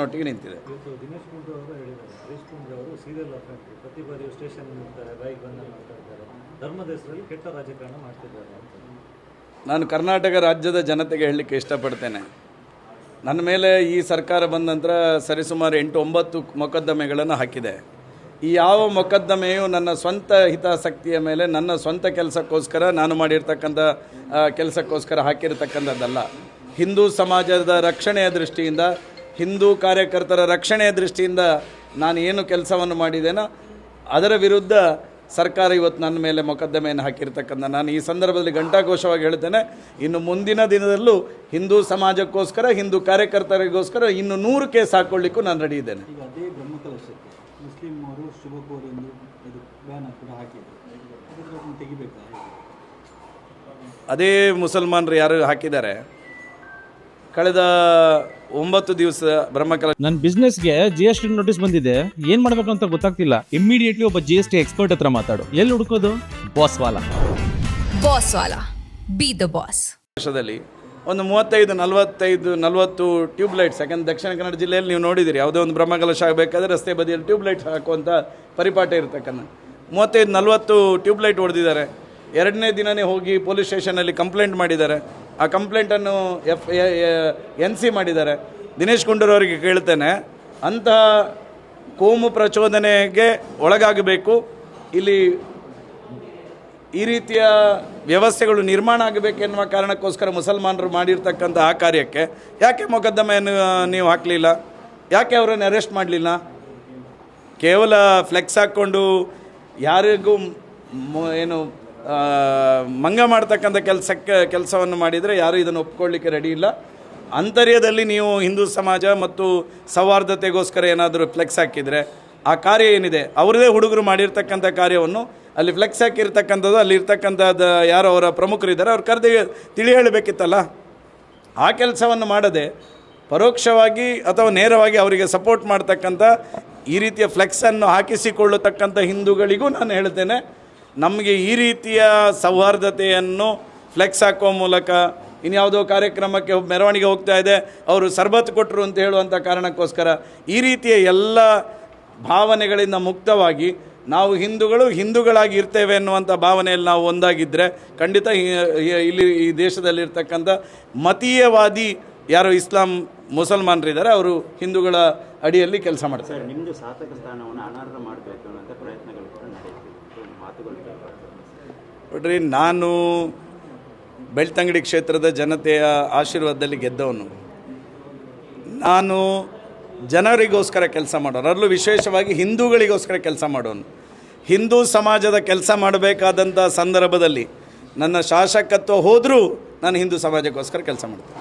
ನೊಟ್ಟಿಗೆ ನಿಂತಿದೆ. ನಾನು ಕರ್ನಾಟಕ ರಾಜ್ಯದ ಜನತೆಗೆ ಹೇಳಲಿಕ್ಕೆ ಇಷ್ಟಪಡ್ತೇನೆ. ನನ್ನ ಮೇಲೆ ಈ ಸರ್ಕಾರ ಬಂದ ನಂತರ ಸರಿಸುಮಾರು ಎಂಟು ಒಂಬತ್ತು ಮೊಕದ್ದಮೆಗಳನ್ನು ಹಾಕಿದೆ. ಈ ಯಾವ ಮೊಕದ್ದಮೆಯು ನನ್ನ ಸ್ವಂತ ಹಿತಾಸಕ್ತಿಯ ಮೇಲೆ ನನ್ನ ಸ್ವಂತ ಕೆಲಸಕ್ಕೋಸ್ಕರ ನಾನು ಮಾಡಿರ್ತಕ್ಕಂಥ ಕೆಲಸಕ್ಕೋಸ್ಕರ ಹಾಕಿರತಕ್ಕಂಥದ್ದಲ್ಲ. ಹಿಂದೂ ಸಮಾಜದ ರಕ್ಷಣೆಯ ದೃಷ್ಟಿಯಿಂದ ಹಿಂದೂ ಕಾರ್ಯಕರ್ತರ ರಕ್ಷಣೆಯ ದೃಷ್ಟಿಯಿಂದ ನಾನು ಏನು ಕೆಲಸವನ್ನು ಮಾಡಿದ್ದೇನೋ ಅದರ ವಿರುದ್ಧ ಸರ್ಕಾರ ಇವತ್ತು ನನ್ನ ಮೇಲೆ ಮೊಕದ್ದಮೆಯನ್ನು ಹಾಕಿರ್ತಕ್ಕಂಥ ನಾನು ಈ ಸಂದರ್ಭದಲ್ಲಿ ಘಂಟಾಘೋಷವಾಗಿ ಹೇಳ್ತೇನೆ ಇನ್ನು ಮುಂದಿನ ದಿನದಲ್ಲೂ ಹಿಂದೂ ಸಮಾಜಕ್ಕೋಸ್ಕರ ಹಿಂದೂ ಕಾರ್ಯಕರ್ತರಿಗೋಸ್ಕರ ಇನ್ನು ನೂರು ಕೇಸ್ ಹಾಕೊಳ್ಳಿಕ್ಕೂ ನಾನು ರೆಡಿ ಇದ್ದೇನೆ? ಅದೇ ಮುಸಲ್ಮಾನರು ಯಾರು ಹಾಕಿದ್ದಾರೆ? ಕಳೆದ ಒಂಬತ್ತು ದಿವಸ ಬ್ರಹ್ಮಕಲ ನನ್ನ ಬಿಸ್ನೆಸ್ಗೆ ಜಿ ಎಸ್ ಟಿ ನೋಟಿಸ್ ಬಂದಿದೆ. ಏನ್ ಮಾಡ್ಬೇಕು ಅಂತ ಗೊತ್ತಾಗ್ತಿಲ್ಲ. ಇಮಿಡಿಯೇಟ್ಲಿ ಒಬ್ಬ ಜಿ ಎಸ್ ಟಿ ಎಕ್ಸ್ಪರ್ಟ್ ಹತ್ರ ಮಾತಾಡು. ಎಲ್ಲಿ ಹುಡುಕೋದು? ಬಾಸ್ ವಾಲ ಬಾಸ್ ವಾಲಾ ಬಿ ದ ಬಾಸ್ ವರ್ಷದಲ್ಲಿ ಒಂದು ಮೂವತ್ತೈದು ನಲವತ್ತೈದು ನಲವತ್ತು ಟ್ಯೂಬ್ ಲೈಟ್ಸ್ ಯಾಕಂದ್ರೆ ದಕ್ಷಿಣ ಕನ್ನಡ ಜಿಲ್ಲೆಯಲ್ಲಿ ನೀವು ನೋಡಿದಿರಿ ಯಾವುದೇ ಒಂದು ಬ್ರಹ್ಮಕಲಶ ಆಗಬೇಕಾದ್ರೆ ರಸ್ತೆ ಬದಿಯಲ್ಲಿ ಟ್ಯೂಬ್ ಲೈಟ್ ಹಾಕುವಂಥ ಪರಿಪಾಠ ಇರ್ತಕ್ಕಂಥ ಮೂವತ್ತೈದು ನಲವತ್ತು ಟ್ಯೂಬ್ ಲೈಟ್ ಹೊಡೆದಿದ್ದಾರೆ. ಎರಡನೇ ದಿನನೇ ಹೋಗಿ ಪೊಲೀಸ್ ಸ್ಟೇಷನಲ್ಲಿ ಕಂಪ್ಲೇಂಟ್ ಮಾಡಿದ್ದಾರೆ. ಆ ಕಂಪ್ಲೇಂಟನ್ನು ಎಫ್ ಎನ್ ಸಿ ಮಾಡಿದ್ದಾರೆ. ದಿನೇಶ್ ಗುಂಡೂರವರಿಗೆ ಕೇಳ್ತೇನೆ ಅಂತಹ ಕೋಮು ಪ್ರಚೋದನೆಗೆ ಒಳಗಾಗಬೇಕು. ಇಲ್ಲಿ ಈ ರೀತಿಯ ವ್ಯವಸ್ಥೆಗಳು ನಿರ್ಮಾಣ ಆಗಬೇಕೆನ್ನುವ ಕಾರಣಕ್ಕೋಸ್ಕರ ಮುಸಲ್ಮಾನರು ಮಾಡಿರ್ತಕ್ಕಂಥ ಆ ಕಾರ್ಯಕ್ಕೆ, ಯಾಕೆ ಮೊಕದ್ದಮೆಯನ್ನು ನೀವು ಹಾಕಲಿಲ್ಲ? ಯಾಕೆ ಅವರನ್ನು ಅರೆಸ್ಟ್ ಮಾಡಲಿಲ್ಲ? ಕೇವಲ ಫ್ಲೆಕ್ಸ್ ಹಾಕ್ಕೊಂಡು ಯಾರಿಗೂ ಏನು ಮಂಗ ಮಾಡ್ತಕ್ಕಂಥ ಕೆಲಸಕ್ಕೆ, ಕೆಲಸವನ್ನು ಮಾಡಿದರೆ ಯಾರೂ ಇದನ್ನು ಒಪ್ಕೊಳ್ಳಿಕ್ಕೆ ರೆಡಿ ಇಲ್ಲ. ಅಂತರ್ಯದಲ್ಲಿ ನೀವು ಹಿಂದೂ ಸಮಾಜ ಮತ್ತು ಸೌಹಾರ್ದತೆಗೋಸ್ಕರ ಏನಾದರೂ ಫ್ಲೆಕ್ಸ್ ಹಾಕಿದರೆ ಆ ಕಾರ್ಯ ಏನಿದೆ? ಅವರದೇ ಹುಡುಗರು ಮಾಡಿರ್ತಕ್ಕಂಥ ಕಾರ್ಯವನ್ನು ಅಲ್ಲಿ ಫ್ಲೆಕ್ಸ್ ಹಾಕಿರ್ತಕ್ಕಂಥದ್ದು ಅಲ್ಲಿ ಇರ್ತಕ್ಕಂಥದ್ದು ಯಾರು ಅವರ ಪ್ರಮುಖರಿದ್ದಾರೆ, ಅವ್ರು ಕರೆದು ತಿಳಿ ಹೇಳಬೇಕಿತ್ತಲ್ಲ ಆ ಕೆಲಸವನ್ನು ಮಾಡದೆ ಪರೋಕ್ಷವಾಗಿ ಅಥವಾ ನೇರವಾಗಿ ಅವರಿಗೆ ಸಪೋರ್ಟ್ ಮಾಡ್ತಕ್ಕಂಥ ಈ ರೀತಿಯ ಫ್ಲೆಕ್ಸನ್ನು ಹಾಕಿಸಿಕೊಳ್ಳತಕ್ಕಂಥ ಹಿಂದೂಗಳಿಗೂ ನಾನು ಹೇಳ್ತೇನೆ ನಮಗೆ ಈ ರೀತಿಯ ಸೌಹಾರ್ದತೆಯನ್ನು ಫ್ಲೆಕ್ಸ್ ಹಾಕುವ ಮೂಲಕ ಇನ್ಯಾವುದೋ ಕಾರ್ಯಕ್ರಮಕ್ಕೆ ಮೆರವಣಿಗೆ ಹೋಗ್ತಾ ಇದೆ, ಅವರು ಸರ್ಬತ್ ಕೊಟ್ಟರು ಅಂತ ಹೇಳುವಂಥ ಕಾರಣಕ್ಕೋಸ್ಕರ ಈ ರೀತಿಯ ಎಲ್ಲ ಭಾವನೆಗಳಿಂದ ಮುಕ್ತವಾಗಿ ನಾವು ಹಿಂದೂಗಳು ಹಿಂದೂಗಳಾಗಿ ಇರ್ತೇವೆ ಅನ್ನುವಂಥ ಭಾವನೆಯಲ್ಲಿ ನಾವು ಒಂದಾಗಿದ್ದರೆ ಖಂಡಿತ ಇಲ್ಲಿ ಈ ದೇಶದಲ್ಲಿರ್ತಕ್ಕಂಥ ಮತೀಯವಾದಿ ಯಾರು ಇಸ್ಲಾಂ ಮುಸಲ್ಮಾನರಿದ್ದಾರೆ, ಅವರು ಹಿಂದೂಗಳ ಅಡಿಯಲ್ಲಿ ಕೆಲಸ ಮಾಡ್ತಾರೆ ನಿಮ್ಮದು ಸಾಧಕ ಸ್ಥಾನವನ್ನು ಅನರ್ಹ ಮಾಡಬೇಕು ಅನ್ನೋಂಥ ಪ್ರಯತ್ನಗಳು ಕೂಡ ಕೇಳ್ಬಾರ್ದು. ನೋಡ್ರಿ, ನಾನು ಬೆಳ್ತಂಗಡಿ ಕ್ಷೇತ್ರದ ಜನತೆಯ ಆಶೀರ್ವಾದದಲ್ಲಿ ಗೆದ್ದವನು. ನಾನು ಜನರಿಗೋಸ್ಕರ ಕೆಲಸ ಮಾಡೋನು ಅದರಲ್ಲೂ ವಿಶೇಷವಾಗಿ ಹಿಂದೂಗಳಿಗೋಸ್ಕರ ಕೆಲಸ ಮಾಡೋನು. ಹಿಂದೂ ಸಮಾಜದ ಕೆಲಸ ಮಾಡಬೇಕಾದಂಥ ಸಂದರ್ಭದಲ್ಲಿ ನನ್ನ ಶಾಸಕತ್ವ ಹೋದರೂ ನಾನು ಹಿಂದೂ ಸಮಾಜಕ್ಕೋಸ್ಕರ ಕೆಲಸ ಮಾಡ್ತೇನೆ.